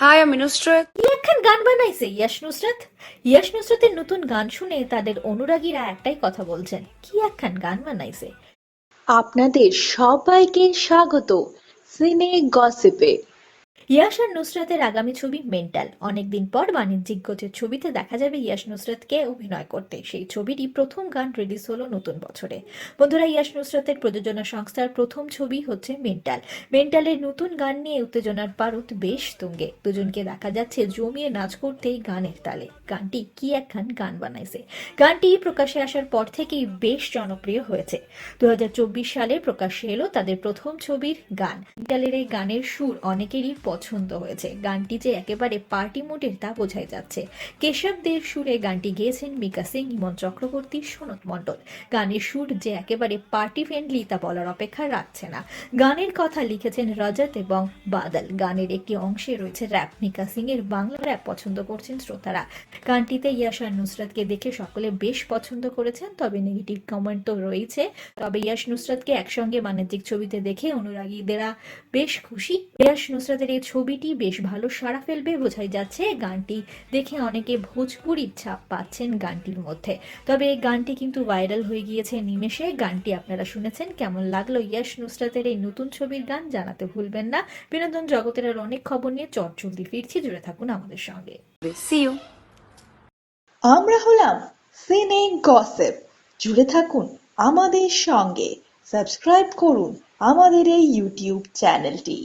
Hi, I'm Nusrat. কি একখান গান বানাইছে ইয়াশ নুসরাত। ইয়াশ নুসরাতের নতুন গান শুনে তাদের অনুরাগীরা একটাই কথা বলছেন কি একখান গান বানাইছে? আপনাদের সবাইকে স্বাগত সিনে গসিপে। ইয়াশ আর নুসরাতের আগামী ছবি মেন্টাল। অনেকদিন পর বাণিজ্যিক গোছের ছবিতে দেখা যাবে ইয়াশ নুসরাতকে অভিনয় করতে। সেই ছবিটি প্রথম গান রিলিজ হলো নতুন বছরে। বন্ধুরা, ইয়াশ নুসরাতের প্রযোজনা সংস্থার প্রথম ছবি হচ্ছে মেন্টাল। মেন্টালের নতুন গান নিয়ে উত্তেজনার পারদ বেশ তুঙ্গে। দুজনকে দেখা যাচ্ছে জমিয়ে নাচ করতেই গানের তালে। গানটি কি একখান গান বানাইছে? গানটি প্রকাশে আসার পর থেকেই বেশ জনপ্রিয় হয়েছে। দু হাজার চব্বিশ সালে প্রকাশ্যে এলো তাদের প্রথম ছবির গান। মেন্টালের এই গানের সুর অনেকেরই পছন্দ হয়েছে। গানটি যে একেবারে পার্টি মুডের তা বোঝাই যাচ্ছে। কেশব দের সুরে গানটি গেয়েছেন মিকা সিং, ইমন চক্রবর্তী, সনৎ মণ্ডল। গানের সুর যে একেবারে পার্টি ফ্রেন্ডলি তা বলার অপেক্ষা রাখছে না। গানের কথা লিখেছেন রজত এবং বাদল। গানের একটি অংশে রয়েছে র্যাপ। মিকা সিং এর বাংলা র্যাপ পছন্দ করছেন শ্রোতারা। গানটিতে ইয়াশার নুসরাতকে দেখে সকলে বেশ পছন্দ করেছেন, তবে নেগেটিভ কমেন্ট তো রয়েছে। তবে ইয়াশ নুসরাতকে একসঙ্গে বাণিজ্যিক ছবিতে দেখে অনুরাগীদেরা বেশ খুশি। ইয়াশ নুসরাতের এই ছবিটি বেশ ভালো সাড়া ফেলবে বোঝাই যাচ্ছে গানটি দেখে অনেকে ভোজপুরির ছাপ পাচ্ছেন গানটির মধ্যে। তবে এই গানটি কিন্তু ভাইরাল হয়ে গিয়েছে নিমেষে। গানটি আপনারা শুনেছেন। কেমন লাগল ইয়াশ নুসরাতের এই নতুন ছবির গান জানাতে ভুলবেন না। বিনোদন জগতের আর অনেক খবর নিয়ে চট জলদি ফিরছি। জুড়ে থাকুন আমাদের সঙ্গে। আমরা হলাম সিনে গসেপ জুড়ে থাকুন আমাদের সঙ্গে। সাবস্ক্রাইব করুন আমাদের এই ইউটিউব চ্যানেলটি